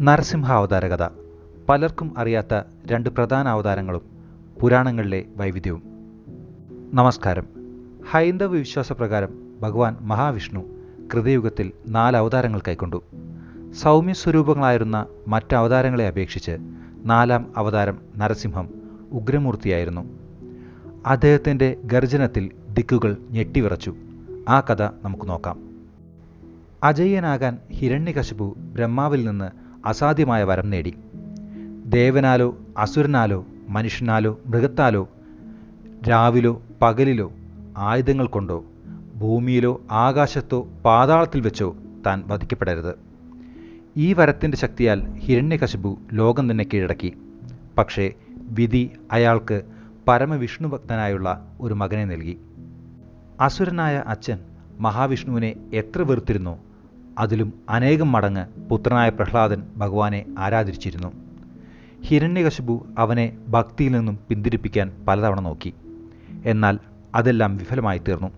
നരസിംഹ അവതാര കഥ പലർക്കും അറിയാത്ത രണ്ട് പ്രധാന അവതാരങ്ങളും പുരാണങ്ങളിലെ വൈവിധ്യവും. നമസ്കാരം. ഹൈന്ദവ വിശ്വാസപ്രകാരം ഭഗവാൻ മഹാവിഷ്ണു കൃതയുഗത്തിൽ നാല് അവതാരങ്ങൾ കൈക്കൊണ്ടു. സൗമ്യ സ്വരൂപങ്ങളായിരുന്ന മറ്റ് അവതാരങ്ങളെ അപേക്ഷിച്ച് നാലാം അവതാരം നരസിംഹം ഉഗ്രമൂർത്തിയായിരുന്നു. അദ്ദേഹത്തിന്റെ ഗർജനത്തിൽ ദിക്കുകൾ ഞെട്ടിവിറച്ചു. ആ കഥ നമുക്ക് നോക്കാം. അജയ്യനാകാൻ ഹിരണ്യകശിപു ബ്രഹ്മാവിൽ നിന്ന് അസാധ്യമായ വരം നേടി. ദേവനാലോ അസുരനാലോ മനുഷ്യനാലോ മൃഗത്താലോ രാവിലോ പകലിലോ ആയുധങ്ങൾ കൊണ്ടോ ഭൂമിയിലോ ആകാശത്തോ പാതാളത്തിൽ വെച്ചോ താൻ വധിക്കപ്പെടരുത്. ഈ വരത്തിന്റെ ശക്തിയാൽ ഹിരണ്യകശിപു ലോകം തന്നെ കീഴടക്കി. പക്ഷേ വിധി അയാൾക്ക് പരമവിഷ്ണുഭക്തനായുള്ള ഒരു മകനെ നൽകി. അസുരനായ അച്ഛൻ മഹാവിഷ്ണുവിനെ എത്ര വെറുത്തിരുന്നോ? അതിലും അനേകം മടങ്ങ് പുത്രനായ പ്രഹ്ലാദൻ ഭഗവാനെ ആരാധിച്ചിരുന്നു. ഹിരണ്യകശിപു അവനെ ഭക്തിയിൽ നിന്നും പിന്തിരിപ്പിക്കാൻ പലതവണ നോക്കി. എന്നാൽ അതെല്ലാം വിഫലമായി തീർന്നു.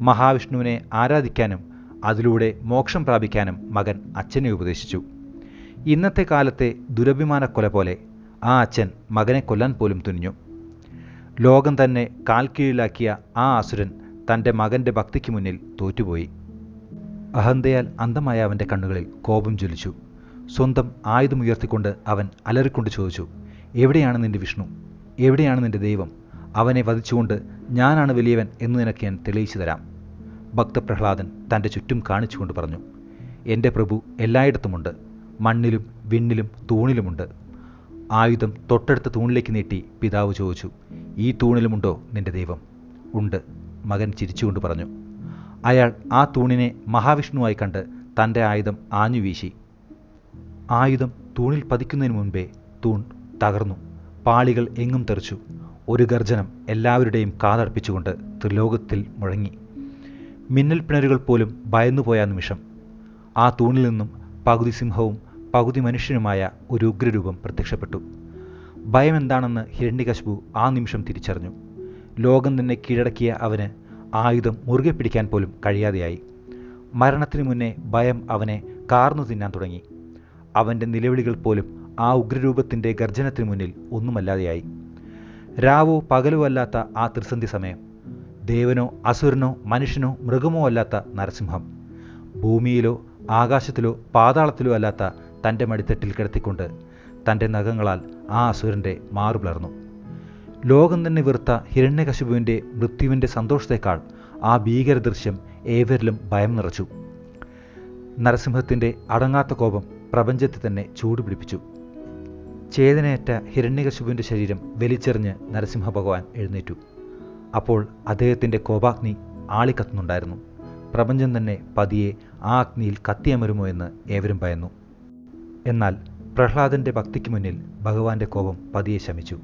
മഹാവിഷ്ണുവിനെ ആരാധിക്കാനും അതിലൂടെ മോക്ഷം പ്രാപിക്കാനും മകൻ അച്ഛനെ ഉപദേശിച്ചു. ഇന്നത്തെ കാലത്തെ ദുരഭിമാന കൊല പോലെ ആ അച്ഛൻ മകനെ കൊല്ലാൻ പോലും തുനിഞ്ഞു. ലോകം തന്നെ കാൽക്കീഴിലാക്കിയ ആ അസുരൻ തന്റെ മകന്റെ ഭക്തിക്ക് മുന്നിൽ തോറ്റുപോയി. അഹന്തയാൽ അന്തമായ അവന്റെ കണ്ണുകളിൽ കോപം ജ്വലിച്ചു. സ്വന്തം ആയുധമുയർത്തിക്കൊണ്ട് അവൻ അലറിക്കൊണ്ട് ചോദിച്ചു എവിടെയാണ് നിന്റെ വിഷ്ണു? എവിടെയാണ് നിന്റെ ദൈവം? അവനെ വധിച്ചുകൊണ്ട് ഞാനാണ് വലിയവൻ എന്ന് നിനക്ക് ഞാൻ തെളിയിച്ചു തരാം. ഭക്തപ്രഹ്ലാദൻ തന്റെ ചുറ്റും കാണിച്ചുകൊണ്ട് പറഞ്ഞു എന്റെ പ്രഭു എല്ലായിടത്തുമുണ്ട്. മണ്ണിലും വിണ്ണിലും തൂണിലുമുണ്ട്. ആയുധം തൊട്ടടുത്ത തൂണിലേക്ക് നീട്ടി പിതാവ് ചോദിച്ചു ഈ തൂണിലുമുണ്ടോ നിന്റെ ദൈവം? ഉണ്ട്. മകൻ ചിരിച്ചുകൊണ്ട് പറഞ്ഞു അയാൾ ആ തൂണിനെ മഹാവിഷ്ണുവായി കണ്ട് തന്റെ ആയുധം ആഞ്ഞു വീശി ആയുധം തൂണിൽ പതിക്കുന്നതിന് മുൻപേ തൂൺ തകർന്നു. പാളികൾ എങ്ങും തെറിച്ചു. ഒരു ഗർജനം എല്ലാവരുടെയും കാതടപ്പിച്ചുകൊണ്ട് ത്രിലോകത്തിൽ മുഴങ്ങി. മിന്നൽ പിണരുകൾ പോലും ഭയന്നുപോയ നിമിഷം. ആ തൂണിൽ നിന്നും പകുതി സിംഹവും പകുതി മനുഷ്യനുമായ ഒരു ഉഗ്രരൂപം പ്രത്യക്ഷപ്പെട്ടു. ഭയം എന്താണെന്ന് ഹിരണ്യകശിപു ആ നിമിഷം തിരിച്ചറിഞ്ഞു. ലോകം തന്നെ കീഴടക്കിയ അവന് ആയുധം മുറുകെ പിടിക്കാൻ പോലും കഴിയാതെയായി. മരണത്തിനു മുന്നേ ഭയം അവനെ കാർന്നു തിന്നാൻ തുടങ്ങി. അവന്റെ നിലവിളികൾ പോലും ആ ഉഗ്രരൂപത്തിന്റെ ഗർജനത്തിനു മുന്നിൽ ഒന്നുമല്ലാതെയായി. രാവോ പകലോ അല്ലാത്ത ആ ത്രിസന്ധി സമയം. ദേവനോ അസുരനോ മനുഷ്യനോ മൃഗമോ അല്ലാത്ത നരസിംഹം. ഭൂമിയിലോ ആകാശത്തിലോ പാതാളത്തിലോ അല്ലാത്ത തന്റെ മടിത്തട്ടിൽ കിടത്തിക്കൊണ്ട് തന്റെ നഖങ്ങളാൽ ആ അസുരന്റെ മാറു പിളർന്നു. ലോകം തന്നെ വെറുത്ത ഹിരണ്യകശുപുവിന്റെ മൃത്യുവിന്റെ സന്തോഷത്തേക്കാൾ ആ ഭീകര ദൃശ്യം ഏവരിലും ഭയം നിറച്ചു. നരസിംഹത്തിന്റെ അടങ്ങാത്ത കോപം പ്രപഞ്ചത്തെ തന്നെ ചൂടുപിടിപ്പിച്ചു. ചേതനയേറ്റ ഹിരണ്യകശുപുവിന്റെ ശരീരം വലിച്ചെറിഞ്ഞ് നരസിംഹ ഭഗവാൻ എഴുന്നേറ്റു. അപ്പോൾ അദ്ദേഹത്തിന്റെ കോപാഗ്നി ആളിക്കത്തുന്നുണ്ടായിരുന്നു. പ്രപഞ്ചം തന്നെ പതിയെ ആ അഗ്നിയിൽ കത്തിയമരുമോ എന്ന് ഏവരും ഭയന്നു. എന്നാൽ പ്രഹ്ലാദന്റെ ഭക്തിക്ക് മുന്നിൽ ഭഗവാന്റെ കോപം പതിയെ ശമിച്ചു.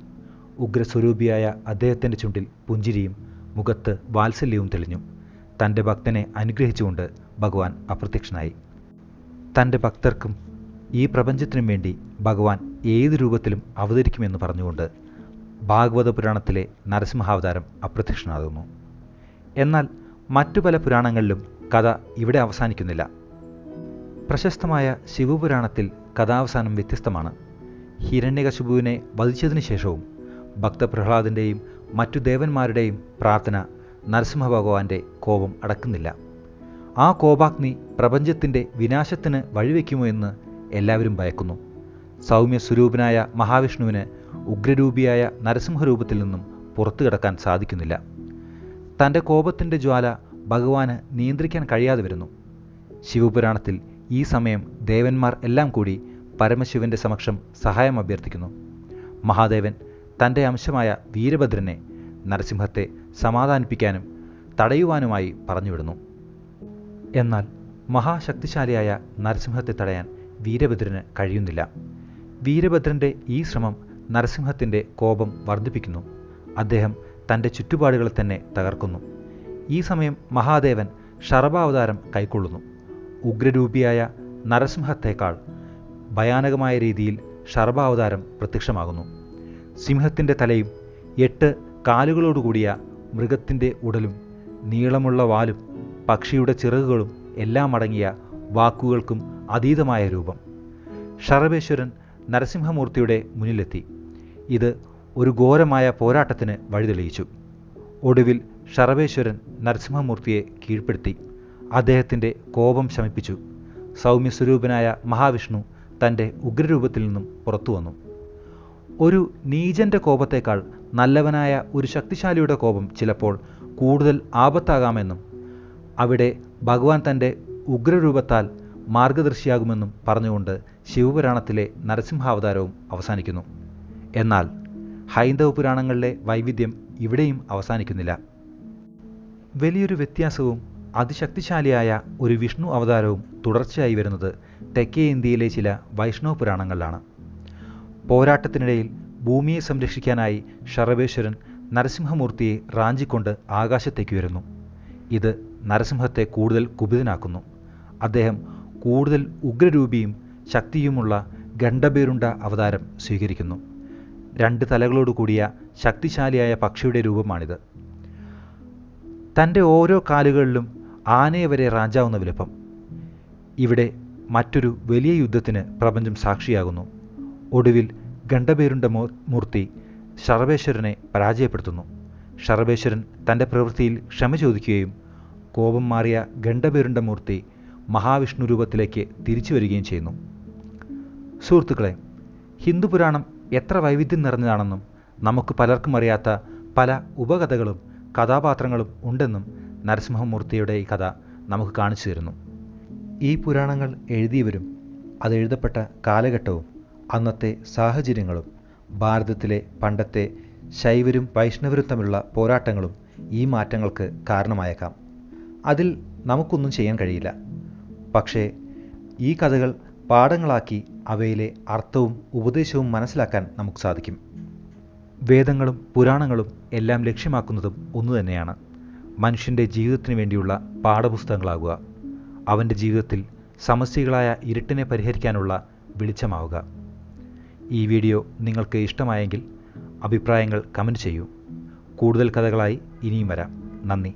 ഉഗ്രസ്വരൂപിയായ അദ്ദേഹത്തിന്റെ ചുണ്ടിൽ പുഞ്ചിരിയും മുഖത്ത് വാത്സല്യവും തെളിഞ്ഞു. തന്റെ ഭക്തനെ അനുഗ്രഹിച്ചുകൊണ്ട് ഭഗവാൻ അപ്രത്യക്ഷനായി. തന്റെ ഭക്തർക്കും ഈ പ്രപഞ്ചത്തിനും വേണ്ടി ഭഗവാൻ ഏത് രൂപത്തിലും അവതരിക്കുമെന്ന് പറഞ്ഞുകൊണ്ട് ഭാഗവത പുരാണത്തിലെ നരസിംഹാവതാരം അപ്രത്യക്ഷനാകുന്നു. എന്നാൽ മറ്റു പല പുരാണങ്ങളിലും കഥ ഇവിടെ അവസാനിക്കുന്നില്ല. പ്രശസ്തമായ ശിവപുരാണത്തിൽ കഥാവസാനം വ്യത്യസ്തമാണ്. ഹിരണ്യകശിപുവിനെ വധിച്ചതിനു ശേഷവും ഭക്തപ്രഹ്ലാദന്റെയും മറ്റു ദേവന്മാരുടെയും പ്രാർത്ഥന നരസിംഹ ഭഗവാന്റെ കോപം അടക്കുന്നില്ല. ആ കോപാഗ്നി പ്രപഞ്ചത്തിന്റെ വിനാശത്തിന് വഴിവെക്കുമോ എന്ന് എല്ലാവരും ഭയക്കുന്നു. സൗമ്യ സ്വരൂപനായ മഹാവിഷ്ണുവിന് ഉഗ്രരൂപിയായ നരസിംഹരൂപത്തിൽ നിന്നും പുറത്തു കിടക്കാൻ സാധിക്കുന്നില്ല. തന്റെ കോപത്തിന്റെ ജ്വാല ഭഗവാന് നിയന്ത്രിക്കാൻ കഴിയാതെ വരുന്നു. ശിവപുരാണത്തിൽ ഈ സമയം ദേവന്മാർ എല്ലാം കൂടി പരമശിവന്റെ സമക്ഷം സഹായം അഭ്യർത്ഥിക്കുന്നു. മഹാദേവൻ തന്റെ അംശമായ വീരഭദ്രനെ നരസിംഹത്തെ സമാധാനിപ്പിക്കാനും തടയുവാനുമായി പറഞ്ഞുവിടുന്നു. എന്നാൽ മഹാശക്തിശാലിയായ നരസിംഹത്തെ തടയാൻ വീരഭദ്രന് കഴിയുന്നില്ല. വീരഭദ്രന്റെ ഈ ശ്രമം നരസിംഹത്തിന്റെ കോപം വർദ്ധിപ്പിക്കുന്നു. അദ്ദേഹം തന്റെ ചുറ്റുപാടുകളെ തന്നെ തകർക്കുന്നു. ഈ സമയം മഹാദേവൻ ഷറഭാവതാരം കൈക്കൊള്ളുന്നു. ഉഗ്രരൂപിയായ നരസിംഹത്തേക്കാൾ ഭയാനകമായ രീതിയിൽ ഷർഭാവതാരം പ്രത്യക്ഷമാകുന്നു. സിംഹത്തിന്റെ തലയും എട്ട് കാലുകളോടുകൂടിയ മൃഗത്തിന്റെ ഉടലും നീളമുള്ള വാലും പക്ഷിയുടെ ചിറകുകളും എല്ലാം അടങ്ങിയ വാക്കുകൾക്കും അതീതമായ രൂപം. ഷറവേശ്വരൻ നരസിംഹമൂർത്തിയുടെ മുന്നിലെത്തി. ഇത് ഒരു ഘോരമായ പോരാട്ടത്തിന് വഴിതെളിയിച്ചു. ഒടുവിൽ ഷറവേശ്വരൻ നരസിംഹമൂർത്തിയെ കീഴ്പ്പെടുത്തി. അദ്ദേഹത്തിന്റെ കോപം ശമിപ്പിച്ചു. സൗമ്യസ്വരൂപനായ മഹാവിഷ്ണു തന്റെ ഉഗ്രരൂപത്തിൽ നിന്നും പുറത്തു വന്നു ഒരു നീചന്റെ കോപത്തേക്കാൾ നല്ലവനായ ഒരു ശക്തിശാലിയുടെ കോപം ചിലപ്പോൾ കൂടുതൽ ആപത്താകാമെന്നും അവിടെ ഭഗവാൻ തന്റെ ഉഗ്രരൂപത്താൽ മാർഗദർശിയാകുമെന്നും പറഞ്ഞുകൊണ്ട് ശിവപുരാണത്തിലെ നരസിംഹാവതാരവും അവസാനിക്കുന്നു. എന്നാൽ ഹൈന്ദവ പുരാണങ്ങളിലെ വൈവിധ്യം ഇവിടെയും അവസാനിക്കുന്നില്ല. വലിയൊരു വ്യത്യാസവും അതിശക്തിശാലിയായ ഒരു വിഷ്ണു അവതാരവും തുടർച്ചയായി വരുന്നത് തെക്കേ ഇന്ത്യയിലെ ചില വൈഷ്ണവ പുരാണങ്ങളിലാണ്. പോരാട്ടത്തിനിടയിൽ ഭൂമിയെ സംരക്ഷിക്കാനായി ഷറവേശ്വരൻ നരസിംഹമൂർത്തിയെ റാഞ്ചിക്കൊണ്ട് ആകാശത്തേക്ക് വരുന്നു ഇത് നരസിംഹത്തെ കൂടുതൽ കുപിതനാക്കുന്നു. അദ്ദേഹം കൂടുതൽ ഉഗ്രരൂപിയും ശക്തിയുമുള്ള ഗണ്ഡബേരുണ്ട അവതാരം സ്വീകരിക്കുന്നു. രണ്ട് തലകളോട് കൂടിയ ശക്തിശാലിയായ പക്ഷിയുടെ രൂപമാണിത്. തന്റെ ഓരോ കാലുകളിലും ആനയെ വരെ റാഞ്ചാവുന്ന വിലപ്പം. ഇവിടെ മറ്റൊരു വലിയ യുദ്ധത്തിന് പ്രപഞ്ചം സാക്ഷിയാകുന്നു. ഒടുവിൽ ഗണ്ഡബേരുണ്ട മൂർത്തി ശർവേശ്വരനെ പരാജയപ്പെടുത്തുന്നു. ശർവേശ്വരൻ തന്റെ പ്രവൃത്തിയിൽ ക്ഷമ ചോദിക്കുകയും കോപം മാറിയ ഗണ്ഡബേരുണ്ട മൂർത്തി മഹാവിഷ്ണു രൂപത്തിലേക്ക് തിരിച്ചു വരികയും ചെയ്യുന്നു. സുഹൃത്തുക്കളെ ഹിന്ദുപുരാണം എത്ര വൈവിധ്യം നിറഞ്ഞതാണെന്നും നമുക്ക് പലർക്കും അറിയാത്ത പല ഉപകഥകളും കഥാപാത്രങ്ങളും ഉണ്ടെന്നും നരസിംഹമൂർത്തിയുടെ ഈ കഥ നമുക്ക് കാണിച്ചു തരുന്നു. ഈ പുരാണങ്ങൾ എഴുതിയവരും അത് എഴുതപ്പെട്ട കാലഘട്ടവും അന്നത്തെ സാഹചര്യങ്ങളും ഭാരതത്തിലെ പണ്ടത്തെ ശൈവരും വൈഷ്ണവരും തമ്മിലുള്ള പോരാട്ടങ്ങളും ഈ മാറ്റങ്ങൾക്ക് കാരണമായേക്കാം. അതിൽ നമുക്കൊന്നും ചെയ്യാൻ കഴിയില്ല. പക്ഷേ ഈ കഥകൾ പാഠങ്ങളാക്കി അവയിലെ അർത്ഥവും ഉപദേശവും മനസ്സിലാക്കാൻ നമുക്ക് സാധിക്കും. വേദങ്ങളും പുരാണങ്ങളും എല്ലാം ലക്ഷ്യമാക്കുന്നതും ഒന്നു തന്നെയാണ്. മനുഷ്യന്റെ ജീവിതത്തിന് വേണ്ടിയുള്ള പാഠപുസ്തകങ്ങളാകുക അവന്റെ ജീവിതത്തിൽ സമസ്യകളായ ഇരുട്ടിനെ പരിഹരിക്കാനുള്ള വെളിച്ചമാവുക. ഈ വീഡിയോ നിങ്ങൾക്ക് ഇഷ്ടമായെങ്കിൽ അഭിപ്രായങ്ങൾ കമന്റ് ചെയ്യൂ. കൂടുതൽ കഥകളായി ഇനിയും വരാം. നന്ദി.